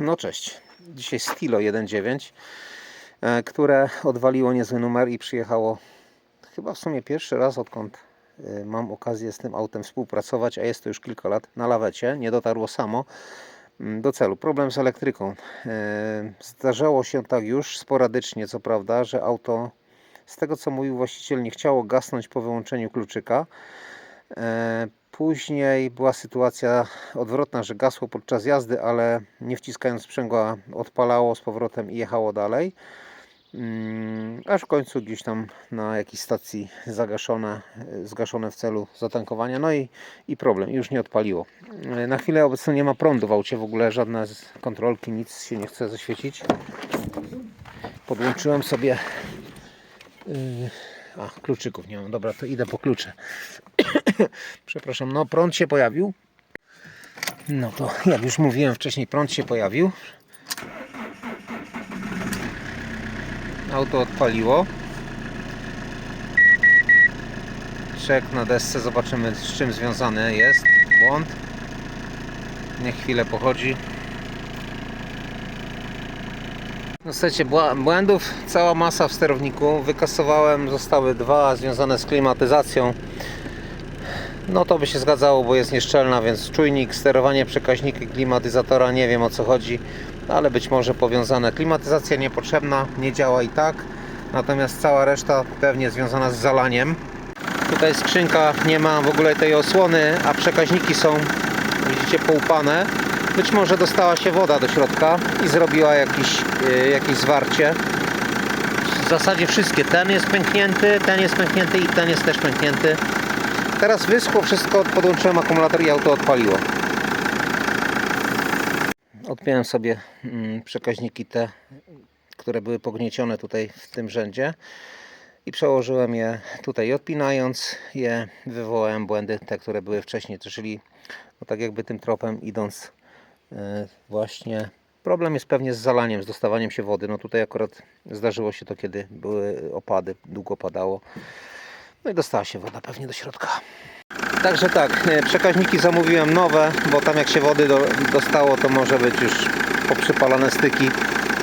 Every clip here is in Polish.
No cześć. Dzisiaj Stilo 1.9, e, które odwaliło niezły numer i przyjechało chyba w sumie pierwszy raz odkąd e, mam okazję z tym autem współpracować, a jest to już kilka lat na lawecie. Nie dotarło samo mm, do celu. Problem z elektryką. E, Zdarzało się tak już sporadycznie, co prawda, że auto z tego co mówił właściciel nie chciało gasnąć po wyłączeniu kluczyka. Później była sytuacja odwrotna, że gasło podczas jazdy, ale nie wciskając sprzęgła odpalało z powrotem i jechało dalej. Mm, Aż w końcu gdzieś tam na jakiejś stacji zagaszone, zgaszone w celu zatankowania. No i, i problem, już nie odpaliło. Na chwilę obecną nie ma prądu w aucie, w ogóle żadne kontrolki, nic się nie chce zaświecić. Podłączyłem sobie yy, a, kluczyków nie mam. Dobra, to idę po klucze. Przepraszam, no prąd się pojawił. No to jak już mówiłem wcześniej, prąd się pojawił. Auto odpaliło. Czek na desce, zobaczymy z czym związany jest błąd. Niech chwilę pochodzi. No słuchajcie, błędów cała masa w sterowniku. Wykasowałem, zostały dwa związane z klimatyzacją. No to by się zgadzało, bo jest nieszczelna, więc czujnik, sterowanie przekaźnika klimatyzatora, nie wiem o co chodzi, ale być może powiązane. Klimatyzacja niepotrzebna, nie działa i tak, natomiast cała reszta pewnie związana z zalaniem. Tutaj skrzynka nie ma w ogóle tej osłony, a przekaźniki są, widzicie, poupane. Być może dostała się woda do środka i zrobiła jakiś, yy, jakieś zwarcie. W zasadzie wszystkie. Ten jest pęknięty, ten jest pęknięty i ten jest też pęknięty. Teraz wyschło wszystko, podłączyłem akumulator i auto odpaliło. Odpiąłem sobie mm, przekaźniki te, które były pogniecione tutaj w tym rzędzie i przełożyłem je tutaj odpinając je wywołałem błędy te, które były wcześniej, czyli no tak jakby tym tropem idąc właśnie problem jest pewnie z zalaniem, z dostawaniem się wody. No tutaj akurat zdarzyło się to, kiedy były opady, długo padało. No i dostała się woda pewnie do środka. Także tak, e, przekaźniki zamówiłem nowe, bo tam jak się wody do, dostało, to może być już poprzypalane styki.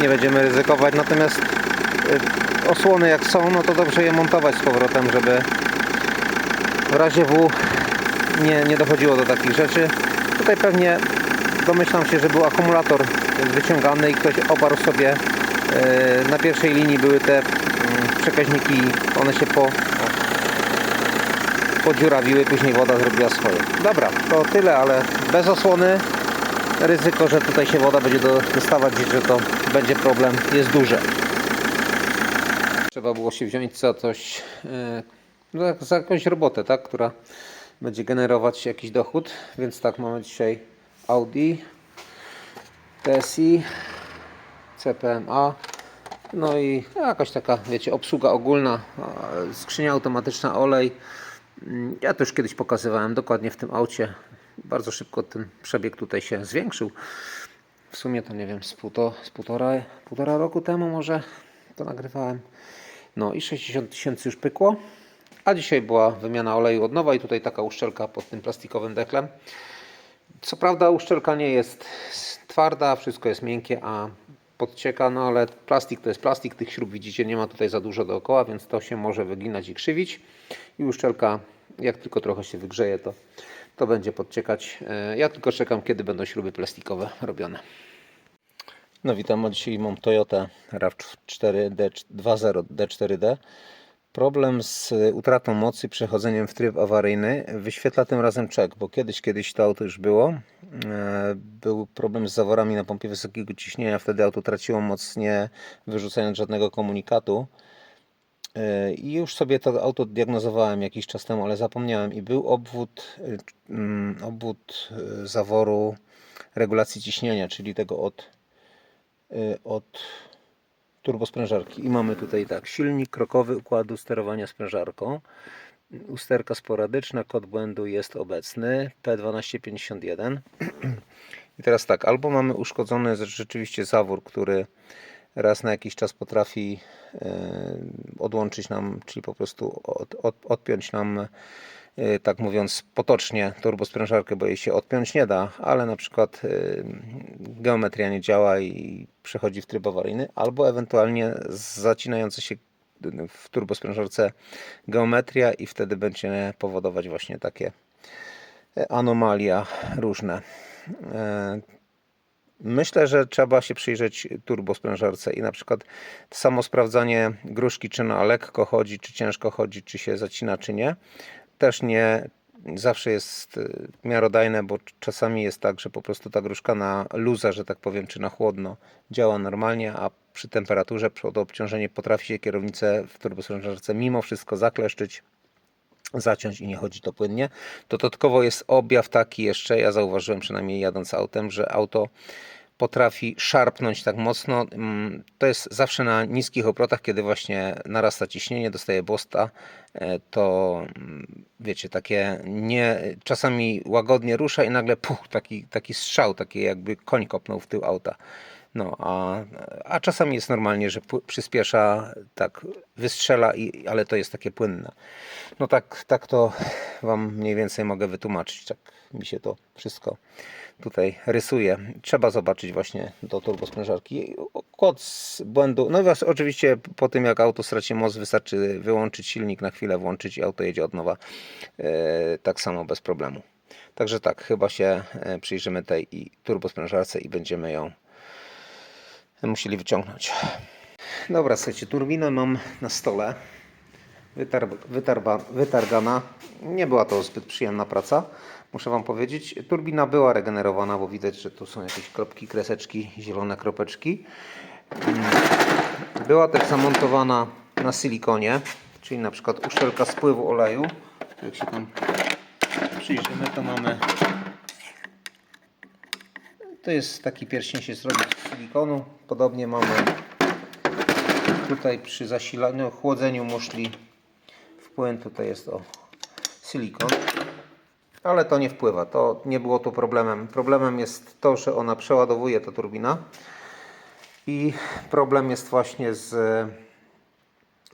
Nie będziemy ryzykować. Natomiast e, osłony jak są, no to dobrze je montować z powrotem, żeby w razie W nie, nie dochodziło do takich rzeczy. Tutaj pewnie domyślam się, że był akumulator wyciągany i ktoś oparł sobie e, na pierwszej linii były te mm, przekaźniki, one się po, podziurawiły, później woda zrobiła swoje. Dobra, to tyle, ale bez osłony ryzyko, że tutaj się woda będzie do- dostawać i że to będzie problem jest duże. Trzeba było się wziąć za coś, e, no, za jakąś robotę, tak, która będzie generować jakiś dochód, więc tak, mamy dzisiaj Audi TSI CPMA no i jakaś taka, wiecie, obsługa ogólna, skrzynia automatyczna, olej. Mm, Ja to już kiedyś pokazywałem dokładnie w tym aucie. Bardzo szybko ten przebieg tutaj się zwiększył. W sumie to nie wiem, z, półto, z półtora, półtora roku temu może to nagrywałem. No i 60 tysięcy już pykło. A dzisiaj była wymiana oleju od nowa i tutaj taka uszczelka pod tym plastikowym deklem. Co prawda uszczelka nie jest twarda, wszystko jest miękkie, a podcieka, no ale plastik to jest plastik, tych śrub widzicie nie ma tutaj za dużo dookoła, więc to się może wyginać i krzywić. I uszczelka, jak tylko trochę się wygrzeje, to, to będzie podciekać. E, Ja tylko czekam, kiedy będą śruby plastikowe robione. No witam, dzisiaj mam Toyota RAV4 2.0 D4D. Problem z utratą mocy, przechodzeniem w tryb awaryjny wyświetla tym razem czek, bo kiedyś, kiedyś to auto już było. E, Był problem z zaworami na pompie wysokiego ciśnienia, wtedy auto traciło moc nie wyrzucając żadnego komunikatu. E, I już sobie to auto diagnozowałem jakiś czas temu, ale zapomniałem. I był obwód, y, mm, obwód zaworu regulacji ciśnienia, czyli tego od, od turbosprężarki. I mamy tutaj tak, silnik krokowy układu sterowania sprężarką. Usterka sporadyczna, kod błędu jest obecny P1251. I teraz tak, albo mamy uszkodzony rzeczywiście zawór, który raz na jakiś czas potrafi e, odłączyć nam, czyli po prostu od, od, odpiąć nam tak mówiąc potocznie, turbosprężarkę, bo jej się odpiąć nie da, ale na przykład y, geometria nie działa i przechodzi w tryb awaryjny, albo ewentualnie zacinające się w turbosprężarce geometria i wtedy będzie powodować właśnie takie e, anomalia różne. E, Myślę, że trzeba się przyjrzeć turbosprężarce i na przykład samo sprawdzanie gruszki, czy na lekko chodzi, czy ciężko chodzi, czy się zacina, czy nie, też nie zawsze jest y, miarodajne, bo czasami jest tak, że po prostu ta gruszka na luza, że tak powiem, czy na chłodno działa normalnie, a przy temperaturze, przy obciążeniu potrafi się kierownicę w turbosprężarce mimo wszystko zakleszczyć zaciąć i nie chodzi to płynnie. Dodatkowo jest objaw taki jeszcze, ja zauważyłem przynajmniej jadąc autem, że auto potrafi szarpnąć tak mocno. Mm, To jest zawsze na niskich obrotach, kiedy właśnie narasta ciśnienie, dostaje bosta, e, to mm, wiecie, takie nie, czasami łagodnie rusza i nagle puch, taki, taki strzał, taki jakby koń kopnął w tył auta. No, a, a czasami jest normalnie, że przyspiesza, tak wystrzela, i, ale to jest takie płynne. No tak, tak to Wam mniej więcej mogę wytłumaczyć. Tak mi się to wszystko tutaj rysuje. Trzeba zobaczyć właśnie do turbosprężarki. Kod z błędu. No i was, oczywiście po tym jak auto straci moc wystarczy wyłączyć silnik na chwilę, włączyć i auto jedzie od nowa. E, tak samo bez problemu. Także tak, chyba się e, przyjrzymy tej i turbosprężarce i będziemy ją musieli wyciągnąć. Dobra, słuchajcie, turbinę mam na stole. Wytar, wytarba, wytargana. Nie była to zbyt przyjemna praca, muszę Wam powiedzieć. Turbina była regenerowana, bo widać, że tu są jakieś kropki, kreseczki, zielone kropeczki. Mm. Była też zamontowana na silikonie, czyli na przykład uszczelka spływu oleju. Jak się tam przyjrzymy, to mamy to jest taki pierścień się zrobi z silikonu. Podobnie mamy tutaj przy zasilaniu, chłodzeniu muszli wpłyn tutaj jest o silikon. Ale to nie wpływa, to nie było tu problemem. Problemem jest to, że ona przeładowuje ta turbina i problem jest właśnie z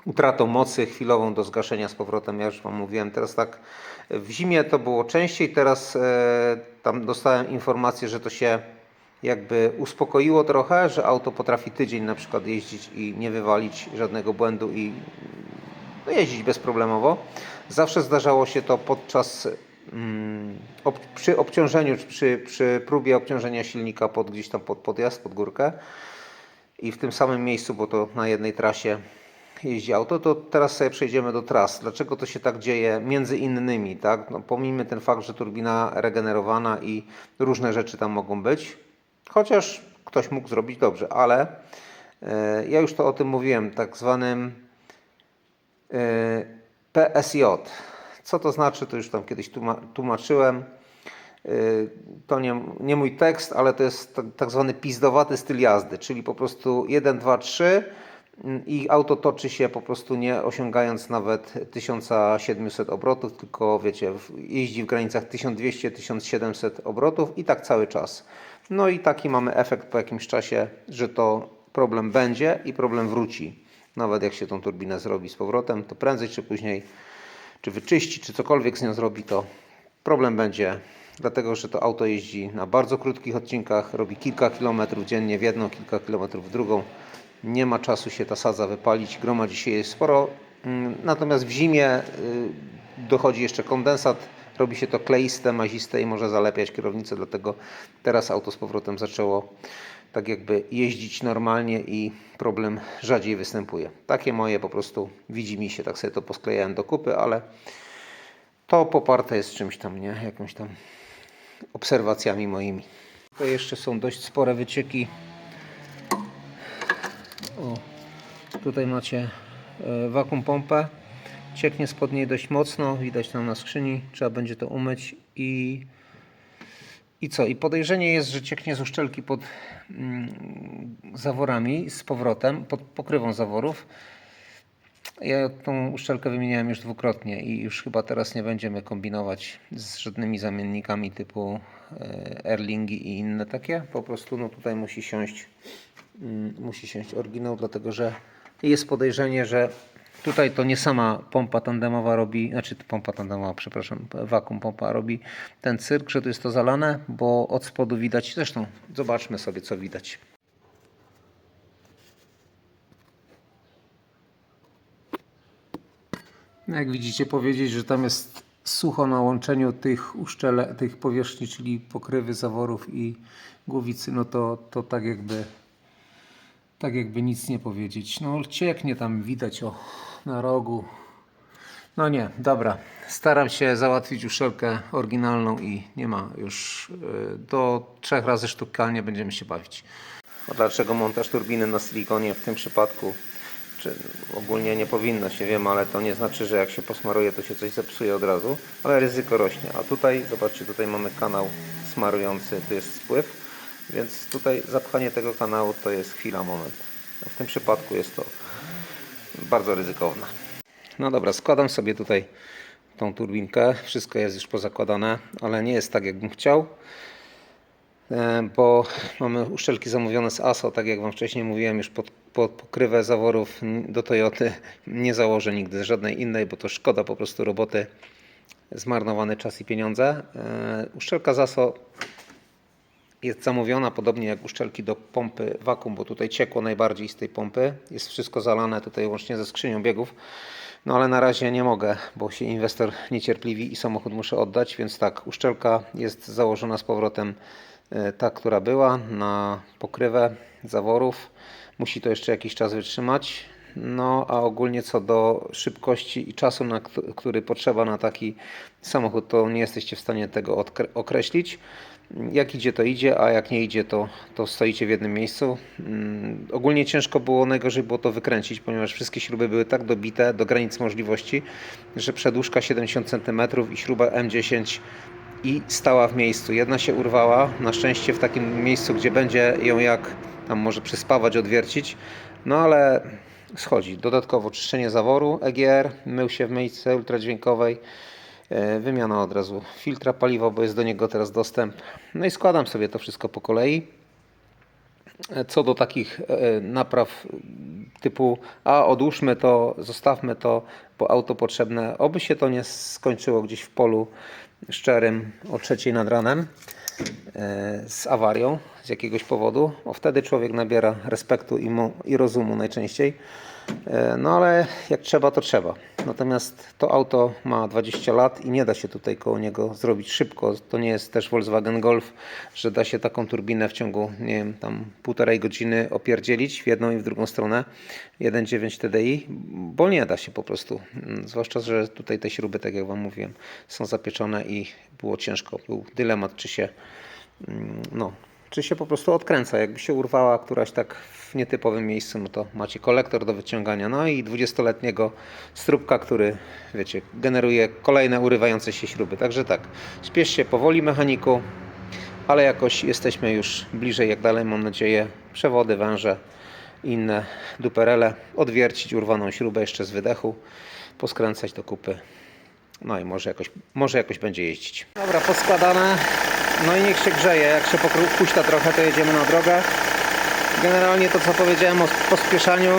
utratą mocy chwilową do zgaszenia z powrotem. Ja już Wam mówiłem, teraz tak w zimie to było częściej, teraz e, tam dostałem informację, że to się jakby uspokoiło trochę, że auto potrafi tydzień na przykład jeździć i nie wywalić żadnego błędu i no, jeździć bezproblemowo. Zawsze zdarzało się to podczas mm, ob, przy obciążeniu, czy przy, przy próbie obciążenia silnika pod gdzieś tam pod podjazd, pod górkę i w tym samym miejscu, bo to na jednej trasie jeździ auto, to teraz sobie przejdziemy do tras. Dlaczego to się tak dzieje? Między innymi, tak? No, pomijmy ten fakt, że turbina regenerowana i różne rzeczy tam mogą być, chociaż ktoś mógł zrobić dobrze, ale e, ja już to o tym mówiłem, tak zwanym e, PSJ. Co to znaczy, to już tam kiedyś tłuma- tłumaczyłem. Y, To nie, nie mój tekst, ale to jest tak, zwany pizdowaty styl jazdy, czyli po prostu 1, 2, 3 mm, i auto toczy się po prostu nie osiągając nawet 1700 obrotów, tylko wiecie, jeździ w granicach 1200-1700 obrotów i tak cały czas. No i taki mamy efekt po jakimś czasie, że to problem będzie i problem wróci. Nawet jak się tą turbinę zrobi z powrotem, to prędzej czy później czy wyczyści, czy cokolwiek z nią zrobi, to problem będzie, dlatego że to auto jeździ na bardzo krótkich odcinkach, robi kilka kilometrów dziennie w jedną, kilka kilometrów w drugą. Nie ma czasu się ta sadza wypalić, gromadzi się jej sporo. Mm, Natomiast w zimie y, dochodzi jeszcze kondensat, robi się to kleiste, maziste i może zalepiać kierownicę, dlatego teraz auto z powrotem zaczęło tak jakby jeździć normalnie i problem rzadziej występuje. Takie moje po prostu widzi mi się, tak sobie to posklejałem do kupy, ale to poparte jest czymś tam, nie? Jakąś tam obserwacjami moimi. Tutaj jeszcze są dość spore wycieki. O, tutaj macie e, wakum pompę. Cieknie spod niej dość mocno, widać tam na skrzyni. Trzeba będzie to umyć i i co? I podejrzenie jest, że cieknie z uszczelki pod mm, zaworami z powrotem, pod pokrywą zaworów. Ja tą uszczelkę wymieniałem już dwukrotnie i już chyba teraz nie będziemy kombinować z żadnymi zamiennikami typu Erlingi i inne takie. Po prostu no tutaj musi siąść, mm, musi siąść oryginał, dlatego że jest podejrzenie, że Tutaj to nie sama pompa tandemowa robi, znaczy pompa tandemowa, przepraszam, wakum pompa robi ten cyrk, że tu jest to zalane, bo od spodu widać, zresztą zobaczmy sobie co widać. No Jak widzicie powiedzieć, że tam jest sucho na łączeniu tych uszczele, tych powierzchni, czyli pokrywy zaworów i głowicy, no to, to tak jakby tak jakby nic nie powiedzieć. No cieknie tam widać o na rogu. No nie, dobra. Staram się załatwić uszczelkę oryginalną i nie ma już y, do trzech razy sztukalnie będziemy się bawić. A dlaczego montaż turbiny na silikonie w tym przypadku? Czy ogólnie nie powinno się, wiem, ale to nie znaczy, że jak się posmaruje, to się coś zepsuje od razu, ale ryzyko rośnie. A tutaj, zobaczcie, tutaj mamy kanał smarujący, to jest spływ, więc tutaj zapchanie tego kanału to jest chwila, moment. W tym przypadku jest to bardzo ryzykowne. No dobra, składam sobie tutaj tą turbinkę. Wszystko jest już pozakładane, ale nie jest tak, jakbym chciał. E, Bo mamy uszczelki zamówione z ASO, tak jak Wam wcześniej mówiłem, już pod, pod pokrywę zaworów do Toyoty nie założę nigdy żadnej innej, bo to szkoda po prostu roboty, zmarnowany czas i pieniądze. E, Uszczelka z ASO jest zamówiona podobnie jak uszczelki do pompy wakum, bo tutaj ciekło najbardziej z tej pompy. Jest wszystko zalane tutaj łącznie ze skrzynią biegów. No ale na razie nie mogę, bo się inwestor niecierpliwi i samochód muszę oddać, więc tak, uszczelka jest założona z powrotem e, ta, która była na pokrywę zaworów. Musi to jeszcze jakiś czas wytrzymać. No a ogólnie co do szybkości i czasu, na któ- który potrzeba na taki samochód, to nie jesteście w stanie tego określić. Jak idzie, to idzie, a jak nie idzie, to, to stoicie w jednym miejscu. Mm, ogólnie ciężko było, najgorzej było to wykręcić, ponieważ wszystkie śruby były tak dobite do granic możliwości, że przedłużka 70 cm i śruba M10 i stała w miejscu. Jedna się urwała, na szczęście w takim miejscu, gdzie będzie ją jak tam może przyspawać, odwiercić. No ale schodzi. Dodatkowo czyszczenie zaworu EGR, mył się w myjce ultradźwiękowej. E, Wymiana od razu filtra paliwa, bo jest do niego teraz dostęp. No i składam sobie to wszystko po kolei. E, Co do takich e, napraw typu a odłóżmy to, zostawmy to, bo auto potrzebne, oby się to nie skończyło gdzieś w polu szczerym o trzeciej nad ranem z awarią z jakiegoś powodu, bo wtedy człowiek nabiera respektu i, mu, i rozumu najczęściej. E, No ale jak trzeba, to trzeba. Natomiast to auto ma 20 lat i nie da się tutaj koło niego zrobić szybko. To nie jest też Volkswagen Golf, że da się taką turbinę w ciągu, nie wiem, tam półtorej godziny opierdzielić w jedną i w drugą stronę 1.9 TDI, bo nie da się po prostu. Mm, Zwłaszcza, że tutaj te śruby, tak jak Wam mówiłem, są zapieczone i było ciężko. Był dylemat, czy się mm, no, czy się po prostu odkręca. Jakby się urwała któraś tak w nietypowym miejscu, no to macie kolektor do wyciągania. No i 20-letniego strubka, który, wiecie, generuje kolejne urywające się śruby. Także tak, śpiesz się powoli mechaniku, ale jakoś jesteśmy już bliżej, jak dalej mam nadzieję, przewody, węże, inne duperele, odwiercić urwaną śrubę jeszcze z wydechu, poskręcać do kupy. No i może jakoś, może jakoś będzie jeździć. Dobra, poskładane. No i niech się grzeje. Jak się puśta trochę, to jedziemy na drogę. Generalnie to, co powiedziałem o pospieszaniu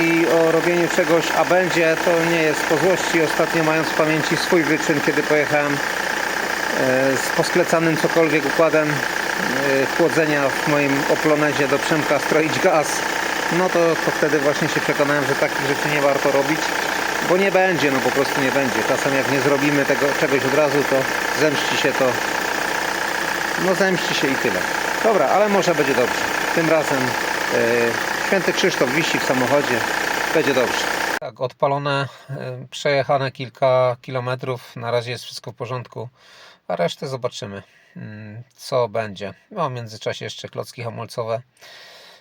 i o robieniu czegoś, a będzie, to nie jest po złości. Ostatnio mając w pamięci swój wyczyn, kiedy pojechałem e, z posklecanym cokolwiek układem e, chłodzenia w moim Oplonezie do Przemka stroić gaz, no to, to wtedy właśnie się przekonałem, że takich rzeczy nie warto robić, bo nie będzie, no po prostu nie będzie. Czasem jak nie zrobimy tego czegoś od razu, to zemści się to, no zemści się i tyle. Dobra, ale może będzie dobrze. Tym razem e, święty Krzysztof wisi w samochodzie, będzie dobrze. Tak, odpalone, e, przejechane kilka kilometrów, na razie jest wszystko w porządku, a resztę zobaczymy, mm, co będzie. No, w międzyczasie jeszcze klocki hamulcowe.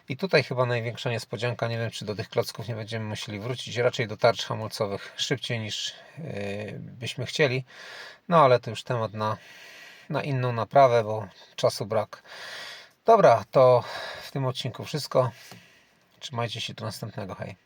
I tutaj chyba największa niespodzianka, nie wiem czy do tych klocków nie będziemy musieli wrócić, raczej do tarcz hamulcowych szybciej niż yy, byśmy chcieli. No ale to już temat na, na inną naprawę, bo czasu brak. Dobra, to w tym odcinku wszystko. Trzymajcie się do następnego. Hej.